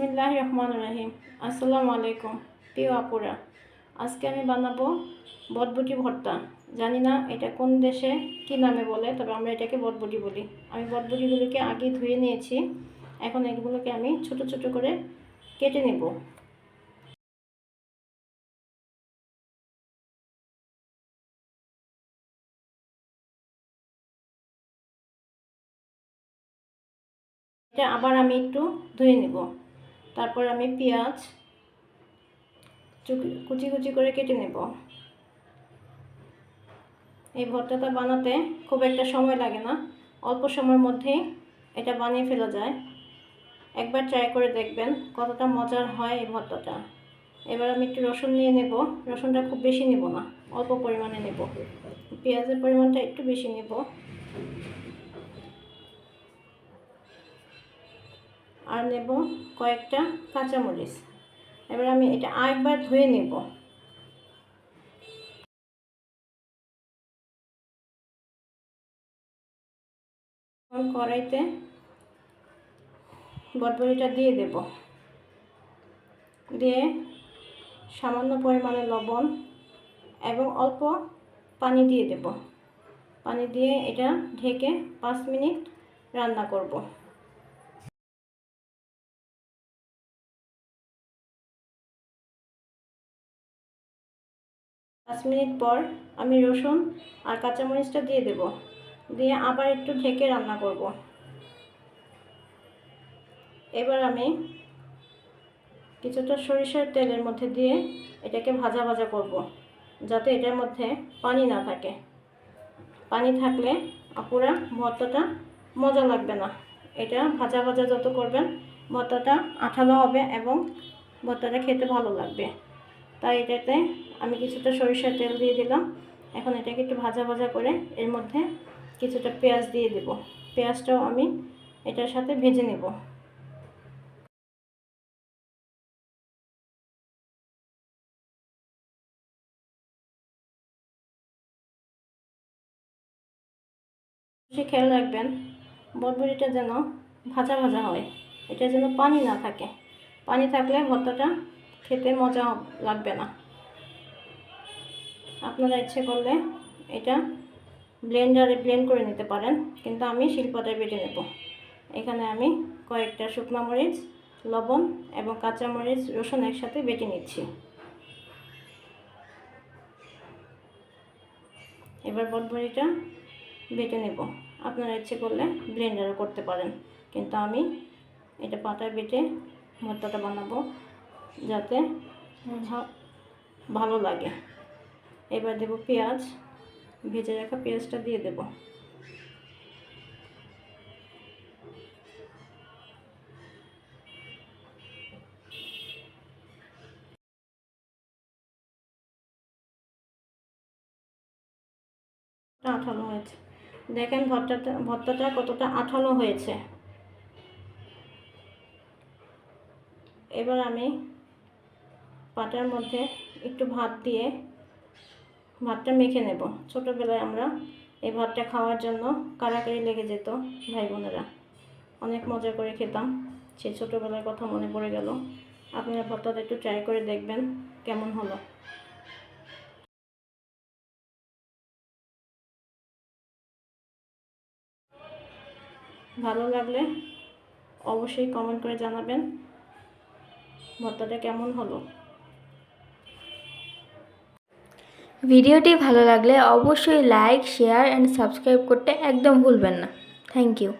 বিসমিল্লাহ রহমান রাহিম। আসসালামু আলাইকুম, প্রিয় আপুরা। আজকে আমি বানাবো বটবটি ভর্তা। জানি না এটা কোন দেশে কি নামে বলে, তবে আমরা এটাকে বটবটি বলি। আমি বটবটিগুলোকে আগে ধুয়ে নিয়েছি। এখন এগুলোকে আমি ছোট ছোট করে কেটে নেব। এটা আবার আমি একটু ধুয়ে নেব। তারপর আমি পেঁয়াজ কুচি কুচি করে কেটে নেব। এই ভর্তাটা বানাতে খুব একটা সময় লাগে না। অল্প সময়ের মধ্যেই এটা বানিয়ে ফেলা যায়। একবার ট্রাই করে দেখবেন কতটা মজার হয় এই ভর্তাটা। এবার আমি একটু রসুন নিয়ে নেব। রসুনটা খুব বেশি নেব না, অল্প পরিমাণে নেব। পেঁয়াজের পরিমাণটা একটু বেশি নেব। আর নেব কয়েকটা কাঁচামরিচ। এবার আমি এটা আরেকবার ধুয়ে নেব। কড়াইতে বটবড়িটা দিয়ে দেব। দিয়ে সামান্য পরিমাণে লবণ এবং অল্প পানি দিয়ে দেব। পানি দিয়ে এটা ঢেকে পাঁচ মিনিট রান্না করব। পাঁচ মিনিট পর আমি রসুন আর কাঁচামরিচটা দিয়ে দেব। দিয়ে আবার একটু ঢেকে রান্না করব। এবার আমি কিছুটা সরিষার তেলের মধ্যে দিয়ে এটাকে ভাজা ভাজা করব, যাতে এটার মধ্যে পানি না থাকে। পানি থাকলে আপুরা ভর্তাটা মজা লাগবে না। এটা ভাজা ভাজা যত করবেন, ভর্তাটা আঠালো হবে এবং ভর্তাটা খেতে ভালো লাগবে। তাই এটাতে আমি কিছুটা সরিষার তেল দিয়ে দিলাম। এখন এটাকে একটু ভাজা ভাজা করে এর মধ্যে কিছুটা পেঁয়াজ দিয়ে দেব। পেঁয়াজটাও আমি এটার সাথে ভেজে নেব। খেয়াল রাখবেন বটবড়িটা যেন ভাজা ভাজা হয়। এটা যেন পানি না থাকে। পানি থাকলে ভর্তাটা খেতে মজা লাগবে না। আপনারা ইচ্ছে করলে এটা ব্লেন্ডারে ব্লেন্ড করে নিতে পারেন, কিন্তু আমি শিল্পটায় বেটে নেব। এখানে আমি কয়েকটা শুকনো মরিচ, লবণ এবং কাঁচা মরিচ, রসুন একসাথে বেটে নিচ্ছি। এবার বটবড়িটা বেটে নেব। আপনারা ইচ্ছে করলে ব্লেন্ডারও করতে পারেন, কিন্তু আমি এটা পাতায় বেটে ভর্তাটা বানাবো। যাতে ভালো লাগে। এবার দেব পেঁয়াজ, ভেজে রাখা পেঁয়াজটা দিয়ে দেব। আঠালো হয়েছে। দেখেন ভর্তাটা ভর্তাটা কতটা আঠালো হয়েছে। এবার আমি পাটার মধ্যে একটু ভাত দিয়ে ভাতটা মেখে নেব। ছোটোবেলায় আমরা এই ভাতটা খাওয়ার জন্য কারাকারি লেগে যেত ভাই বোনেরা। অনেক মজা করে খেতাম। সেই ছোটোবেলার কথা মনে পড়ে গেল। আপনারা ভর্তাটা একটু ট্রাই করে দেখবেন কেমন হলো। ভালো লাগলে অবশ্যই কমেন্ট করে জানাবেন। ভর্তাটা কেমন হলো? ভিডিওটি ভালো লাগলে অবশ্যই লাইক শেয়ার অ্যান্ড সাবস্ক্রাইব করতে একদম ভুলবেন না। Thank you